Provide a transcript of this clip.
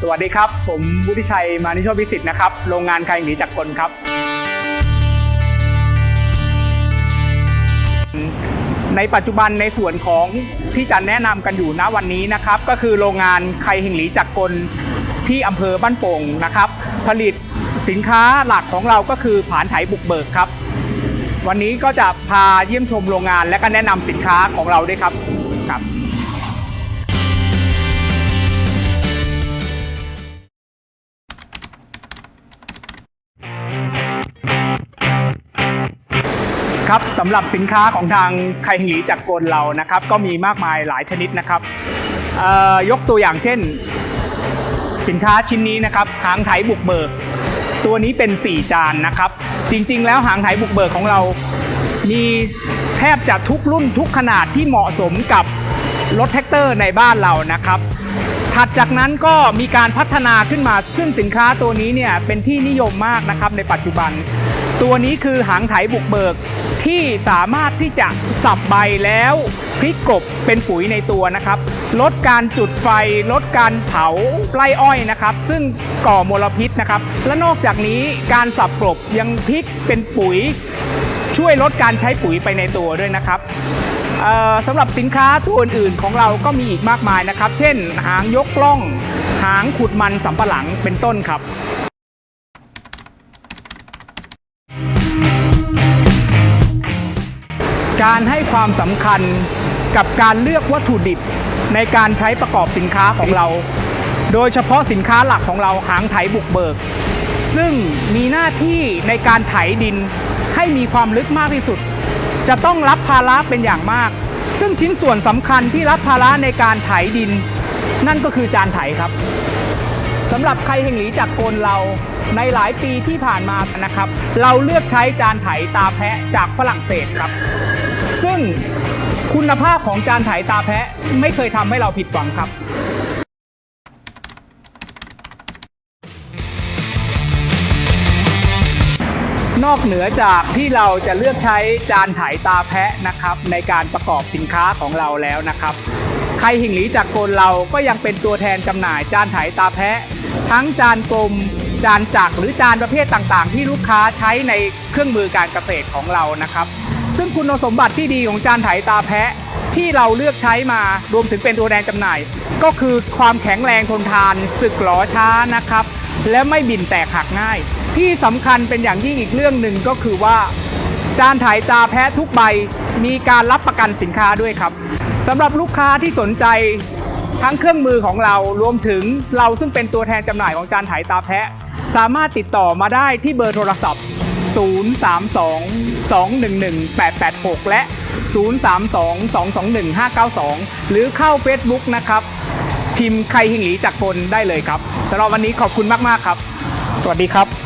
สวัสดีครับ ผมวุฒิชัยมานิโชคพิสิทธิ์นะครับ โรงงานไข่หนีจักรกลครับ ในปัจจุบันในส่วนของที่จะแนะนำกันอยู่ณวันนี้นะครับ ก็คือโรงงานไข่หิงหลีจักกลที่อำเภอบ้านโป่งนะครับ ผลิตสินค้าหลักของเราก็คือผานไถบุกเบิกครับ วันนี้ก็จะพาเยี่ยมชมโรงงานและก็แนะนำสินค้าของเราด้วยครับครับ ครับสำหรับสินค้าของทางไคฮิลีจากรกลเรานะครับ ก็มีมากมายหลายชนิดนะครับยกตัวอย่างเช่น สินค้าชิ้นนี้นะครับหางไถบุกเบิก ตัวนี้เป็น 4 จานนะครับ จริงๆ แล้วหางไถบุกเบิกของเรา มีแทบจะทุกรุ่นทุกขนาดที่เหมาะสมกับรถแท็กเตอร์ในบ้านเรานะครับถัดจากนั้นก็มีการพัฒนาขึ้นมา ซึ่งสินค้าตัวนี้เนี่ยเป็นที่นิยมมากนะครับในปัจจุบัน ตัวนี้คือหางไถบุกเบิก ที่สามารถที่จะสับใบแล้วพลิกกลบเป็นปุ๋ยในตัวนะครับ ลดการจุดไฟ ลดการเผาไร่อ้อยนะครับ ซึ่งก่อมลพิษนะครับ และนอกจากนี้การสับกลบยังพลิกเป็นปุ๋ย ช่วยลดการใช้ปุ๋ยไปในตัวด้วยนะครับสำหรับสินค้าตัวอื่นๆ ของเราก็มีอีกมากมายนะครับ เช่น หางยกกล้อง หางขุดมันสำปะหลังเป็นต้นครับ การให้ความสำคัญกับการเลือกวัตถุดิบในการใช้ประกอบสินค้าของเรา โดยเฉพาะสินค้าหลักของเราหางไถบุกเบิก ซึ่งมีหน้าที่ในการไถดินให้มีความลึกมากที่สุด จะต้องรับภาระเป็นอย่างมาก ซึ่งชิ้นส่วนสำคัญที่รับภาระในการไถดิน นั่นก็คือจานไถครับสำหรับใครเฮงหลีจากโกนเราในหลายปีที่ผ่านมานะครับ เราเลือกใช้จานไถตาแพะจากฝรั่งเศสครับ ซึ่งคุณภาพของจานไถตาแพะไม่เคยทำให้เราผิดหวังครับนอกเหนือจากที่เราจะเลือกใช้จานไถตาแพะนะครับในการประกอบสินค้าของเราแล้วนะครับใครหิ่งหลีจากโกนเราก็ยังเป็นตัวแทนจำหน่ายจานไถตาแพะ ทั้งจานกลมจานจักรหรือจานประเภทต่างๆ ที่ลูกค้าใช้ในเครื่องมือการเกษตรของเรานะครับ ซึ่งคุณสมบัติที่ดีของจานไถตาแพะที่เราเลือกใช้มารวมถึงเป็นตัวแทนจำหน่าย ก็คือความแข็งแรงทนทานสึกหลอช้านะครับ และไม่บินแตกหักง่าย ที่สำคัญเป็นอย่างยิ่งอีกเรื่องหนึ่งก็คือว่า จานถ่ายตาแพะทุกใบมีการรับประกันสินค้าด้วยครับสำหรับลูกค้าที่สนใจทั้งเครื่องมือของเรารวมถึงเราซึ่งเป็นตัวแทนจำหน่ายของจานถ่ายตาแพะ สามารถติดต่อมาได้ที่เบอร์โทรศัพท์ 032-211-886 และ 032-221-592 หรือเข้า Facebook นะครับ พิมพ์ใครหิงหลีจากคนได้เลยครับสำหรับวันนี้ขอบคุณมาก ๆ ครับ สวัสดีครับ